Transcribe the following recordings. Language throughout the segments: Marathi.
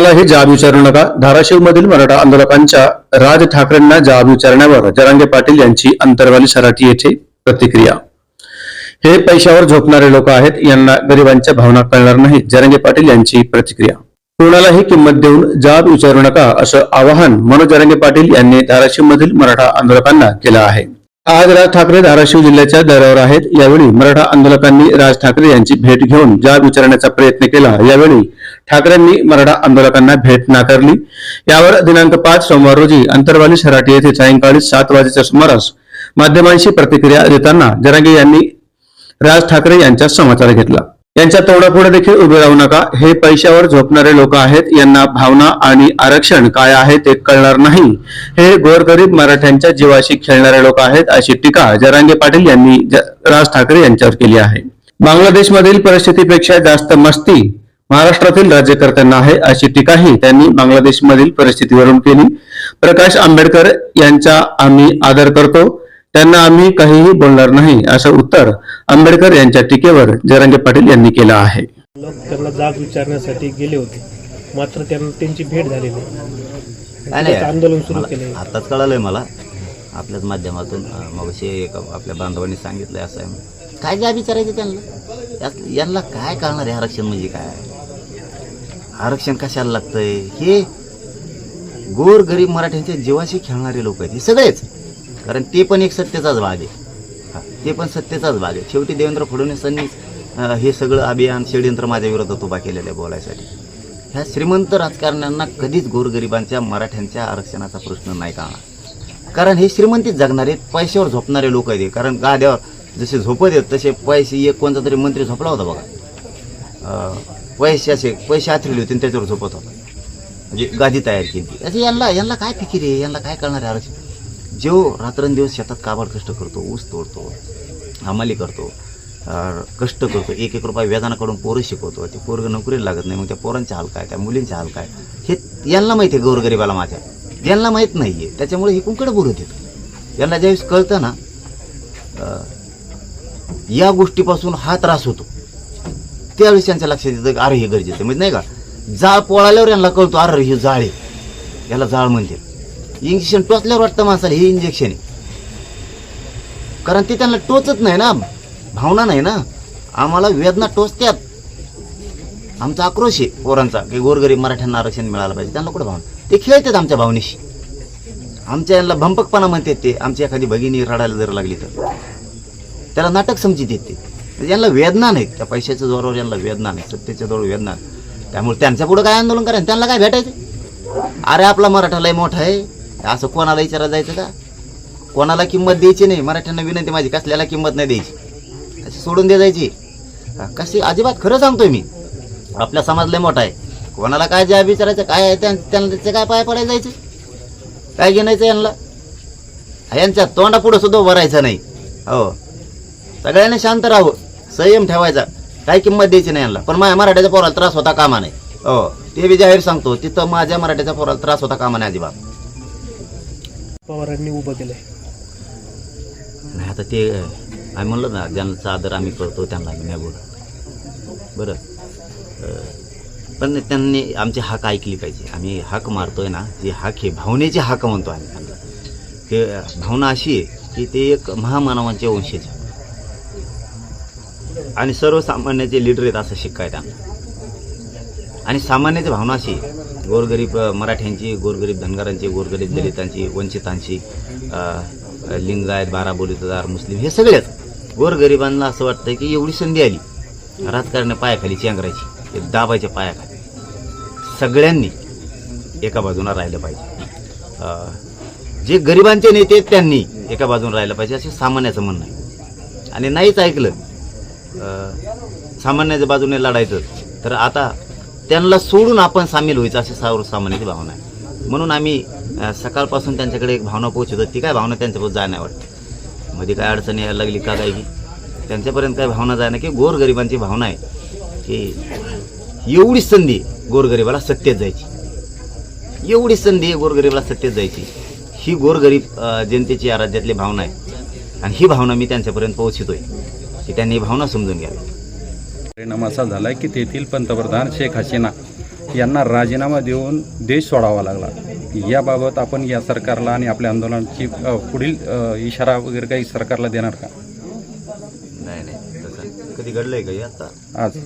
कोणालाही जाब विचारू नका. धाराशिवमधील मराठा आंदोलकांच्या राज ठाकरेंना जाब विचारण्यावर जरांगे पाटील यांची अंतरवाली सराटी येथे प्रतिक्रिया. हे पैशावर झोपणारे लोक आहेत यांना गरिबांच्या भावना कळणार नाही जरांगे पाटील यांची प्रतिक्रिया. कोणालाही किंमत देऊन जाब विचारू नका असं आवाहन मनोज जरांगे पाटील यांनी धाराशिवमधील मराठा आंदोलकांना केलं आहे. आज राज ठाकरे धाराशिव जिल्ह्याच्या दौऱ्यावर आहेत. यावेळी मराठा आंदोलकांनी राज ठाकरे यांची भेट घेऊन जाब विचारण्याचा प्रयत्न केला. यावेळी ठाकरेंनी मराठा आंदोलकांना भेट नाकारली. यावर दिनांक पाच सोमवार रोजी अंतरवाली सराटी येथे सायंकाळी सात वाजेच्या सुमारास माध्यमांशी प्रतिक्रिया देताना जरांगे यांनी राज ठाकरे यांचा समाचार घेतला. यांच्या तोडापुढे देखील उभे राहू नका. हे पैशावर झोपणारे लोक आहेत. यांना भावना आणि आरक्षण काय आहे ते कळणार नाही. हे गोरगरीब मराठ्यांच्या जीवाशी खेळणारे लोक आहेत अशी टीका जरांगे पाटील यांनी राज ठाकरे यांच्यावर केली आहे. बांगलादेशमधील परिस्थितीपेक्षा जास्त मस्ती महाराष्ट्रातील राज्यकर्त्यांना आहे अशी टीकाही त्यांनी बांगलादेशमधील परिस्थितीवरून केली. प्रकाश आंबेडकर यांचा आम्ही आदर करतो. त्यांना आम्ही काहीही बोलणार नाही असं उत्तर आंबेडकर यांच्या टीकेवर जरांगे पाटील यांनी केलं आहे. लोक त्यांना जाग विचारण्यासाठी गेले होते. मात्र त्यांना त्यांची भेट झालेली नाही. काय आंदोलन सुरू केले आताच कळालंय मला. आपल्याच माध्यमातून मग एक आपल्या बांधवांनी सांगितलंय असं आहे. काय ज्या विचारायचं त्यांना? यांना काय कळणार आहे आरक्षण म्हणजे काय? आरक्षण कशाला लागतंय? हे गोर गरीब मराठ्यांच्या जीवाशी खेळणारे लोक आहेत. हे सगळेच. कारण ते पण एक सत्तेचाच भाग आहे. हा, ते पण सत्तेचाच भाग आहे. शेवटी देवेंद्र फडणवीसांनी हे सगळं अभियान षडयंत्र माझ्या विरोधात उभा केलेलं आहे बोलायसाठी. ह्या श्रीमंत राजकारण्यांना कधीच गोरगरिबांच्या मराठ्यांच्या आरक्षणाचा प्रश्न नाही का कारण हे श्रीमंतीत जगणारे पैशावर झोपणारे लोक आहेत कारण गाद्यावर जसे झोपत आहेत तसे पैसे एक कोणता तरी मंत्री झोपला होता बघा. अं, पैशाचे पैसे आथरले होते आणि त्याच्यावर झोपत होता. म्हणजे गादी तयार केली. असे यांना यांना काय फिकीर आहे? यांना काय करणार आहे आरक्षण? जो रात्रंदिवस शेतात काबाड कष्ट करतो ऊस तोडतो हमाली करतो कष्ट करतो एक एक रुपये वेदानाकडून पोरं शिकवतो ते पोरं नोकरीला लागत नाही मग त्या पोरांचे हाल काय त्या मुलींचे हाल काय? हे यांना माहिती आहे गोरगरिबाला माझ्या. यांना माहीत नाही आहे त्याच्यामुळे हे कुंकडं बोलत येतो यांना ज्यावेळेस कळतं ना या गोष्टीपासून हा त्रास होतो. त्यावेळेस त्यांच्या लक्षात येतं की अरे हे गरजेचं म्हणजे नाही का? जाळ पोळाल्यावर यांना कळतो अरे हे जाळ आहे. याला जाळ म्हणतील इंजेक्शन टोचल्यावर वाटतं माणसाला हे इंजेक्शन आहे. कारण ते त्यांना टोचत नाही ना. भावना नाही ना. आम्हाला वेदना टोचत्यात. आमचा आक्रोश आहे पोरांचा की गोरगरीब मराठ्यांना आरक्षण मिळालं पाहिजे. त्यांना कुठं भावना? ते खेळतात आमच्या भावनेशी. आमच्या यांना भंपकपणा म्हणतात ते आमची एखादी भगिनी रडायला जर लागली तर. त्याला नाटक समजित येते. यांना वेदना नाहीत त्या पैशाच्या जोरावर यांना वेदना नाही सत्तेच्या जोरावर वेदना त्यामुळे त्यांच्या पुढं काय आंदोलन करायचं? त्यांना काय भेटायचं? अरे आपला मराठा लय मोठा आहे. असं कोणाला विचारायला जायचं का? कोणाला किंमत द्यायची नाही? मराठ्यांना विनंती माझी कसल्याला किंमत नाही द्यायची? अशी सोडून दे जायची. कशी? अजिबात खरं सांगतोय मी. आपला समाज लय मोठा आहे. कोणाला काय ज्या विचारायचं काय आहे त्यांना त्याचे काय पाय पडायला जायचं? काय घेणायचं यांना? यांच्या तोंडापुढं सुद्धा भरायचं नाही. हो. सगळ्यांनी शांत राहू संयम ठेवायचा. काय किंमत द्यायची नाही यांना. पण माझ्या मराठ्याच्या पोराला त्रास होता कामा नाही हो. ते बी जाहीर सांगतो तिथं माझ्या मराठ्याच्या पोराला त्रास होता कामा नाही अजिबात. पवारांनी उभं केलंय. नाही आता ते आम्ही म्हणलं ना ज्यांचा आदर आम्ही करतो त्यांना आम्ही नाही बोलत. बरं. पण त्यांनी आमची हाक ऐकली पाहिजे. आम्ही हाक मारतोय ना जे हाक हे भावनेचे हाक म्हणतो आम्ही. त्यांना ते भावना अशी आहे की ते एक महामानवांचे वंशज आणि सर्वसामान्याचे लीडर आहेत असं शिकाय त्यांना आणि सामान्याची भावना अशी आहे, गोरगरीब मराठ्यांची गोरगरीब धनगरांची गोरगरीब दलितांची वंचितांची लिंगायत बारा बोलीतदार मुस्लिम हे सगळेच गोरगरिबांना असं वाटतं की एवढी संधी आली. राजकारण पायाखाली चेंगरायची. ते दाबायच्या पायाखाली. सगळ्यांनी एका बाजूला राहिलं पाहिजे. जे गरिबांचे नेते आहेत त्यांनी एका बाजूला राहिलं पाहिजे असे सामान्याचं म्हणणं आहे. आणि नाहीच ऐकलं सामान्याच्या बाजूने लढायचं तर आता त्यांना सोडून आपण सामील व्हायचं अशी सावर सामान्याची भावना आहे. म्हणून आम्ही सकाळपासून त्यांच्याकडे एक भावना पोहोचवतो. ती काय भावना त्यांच्याबरोबर जाय नाही वाटते. मध्ये काय अडचणी यायला लागली का काही त्यांच्यापर्यंत काय भावना जाय की गोरगरिबांची भावना आहे की एवढी संधी गोरगरिबाला सत्तेत जायची. एवढी संधी आहे गोरगरिबाला सत्तेत जायची. ही गोरगरीब जनतेची या राज्यातली भावना आहे. आणि ही भावना मी त्यांच्यापर्यंत पोहोचतोय की त्यांनी ही भावना समजून घ्यावी. परिणाम असा झाला की तेथील पंतप्रधान शेख हसीना यांना राजीनामा देऊन देश सोडावा लागला. याबाबत आपण या सरकारला आणि आपल्या आंदोलनाची पुढील इशारा वगैरे काही सरकारला देणार का? नाही नाही तसं कधी घडलंय का हे आता? आज.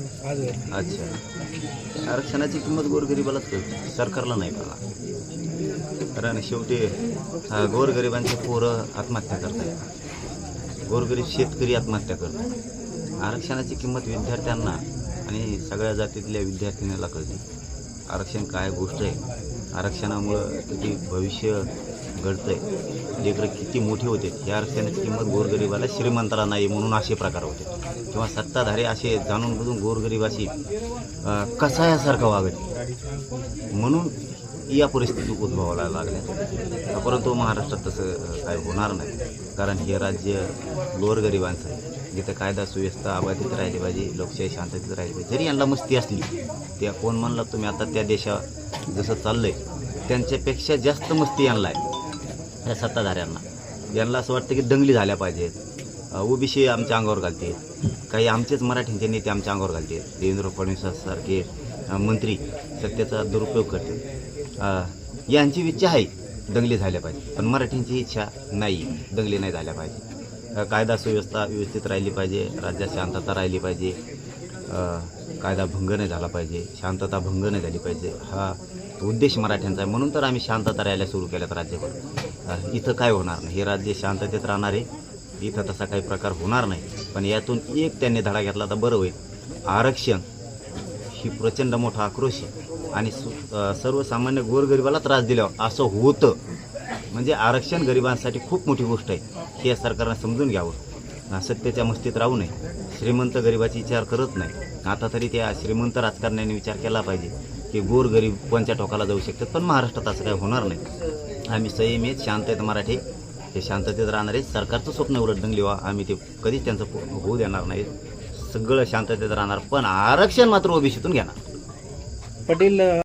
अच्छा. आरक्षणाची किंमत गोरगरिबालाच कळते सरकारला नाही कळणार. कारण शेवटी गोरगरिबांचे पोरं आत्महत्या करतात गोरगरीब शेतकरी आत्महत्या करतात. आरक्षणाची किंमत विद्यार्थ्यांना आणि सगळ्या जातीतल्या विद्यार्थिनीला कळते. आरक्षण काय गोष्ट आहे? आरक्षणामुळं किती भविष्य घडतं आहे लेकरं किती मोठी होते? या आरक्षणाची किंमत गोरगरिबाला श्रीमंताला नाही म्हणून असे प्रकार होते. किंवा सत्ताधारी असे जाणून बुजून गोरगरिबाशी कसायासारखं वागत. म्हणून या परिस्थिती उद्भवायला लागल्या. परंतु महाराष्ट्रात तसं काय होणार नाही. कारण हे राज्य गोरगरिबांचं आहे. जिथं कायदा सुव्यवस्था अबाधित राहिली पाहिजे लोकशाही शांततेत राहिली पाहिजे जरी यांना मस्ती असली त्या कोण म्हणला तुम्ही आता त्या देशा जसं चाललं आहे त्यांच्यापेक्षा जास्त मस्ती यांना आहे या सत्ताधाऱ्यांना. यांना असं वाटतं की दंगली झाल्या पाहिजेत. ओबीसी आमच्या अंगावर घालते. काही आमचेच मराठींचे नेते आमच्या अंगावर घालते. देवेंद्र फडणवीसांसारखे मंत्री सत्तेचा दुरुपयोग करते यांची इच्छा आहे दंगली झाल्या पाहिजे. पण मराठींची इच्छा नाही दंगली नाही झाल्या पाहिजे. कायदा सुव्यवस्था व्यवस्थित राहिली पाहिजे राज्यात शांतता राहिली पाहिजे कायदा भंग नाही झाला पाहिजे शांतता भंग नाही झाली पाहिजे हा उद्देश मराठ्यांचा आहे. म्हणून तर आम्ही शांतता राहायला सुरू केल्यात राज्यभर. इथं काय होणार नाही. हे राज्य शांततेत राहणार आहे. इथं तसा काही प्रकार होणार नाही. पण यातून एक त्यांनी धडा घेतला तर बरं होईल. आरक्षण ही प्रचंड मोठा आक्रोश आहे. आणि सर्वसामान्य गोरगरिबाला त्रास दिल्यावर असं होतं. म्हणजे आरक्षण गरिबांसाठी खूप मोठी गोष्ट आहे. हे या सरकारनं समजून घ्यावं. सत्याच्या मस्तीत राहू नये. श्रीमंत गरिबाची विचार करत नाही. आता तरी त्या श्रीमंत राजकारण्याने विचार केला पाहिजे की गोर गरीब कोणत्या टोकाला जाऊ शकतात पण महाराष्ट्रात असं काही होणार नाही. आम्ही संयमित शांत आहेत मराठी. हे शांततेत राहणारे सरकारचं स्वप्न एवढं दंगली व्हा. आम्ही ते कधीच त्यांचं होऊ देणार नाही सगळं शांततेत राहणार पण आरक्षण मात्र ओबीसीतून घेणार. पटेल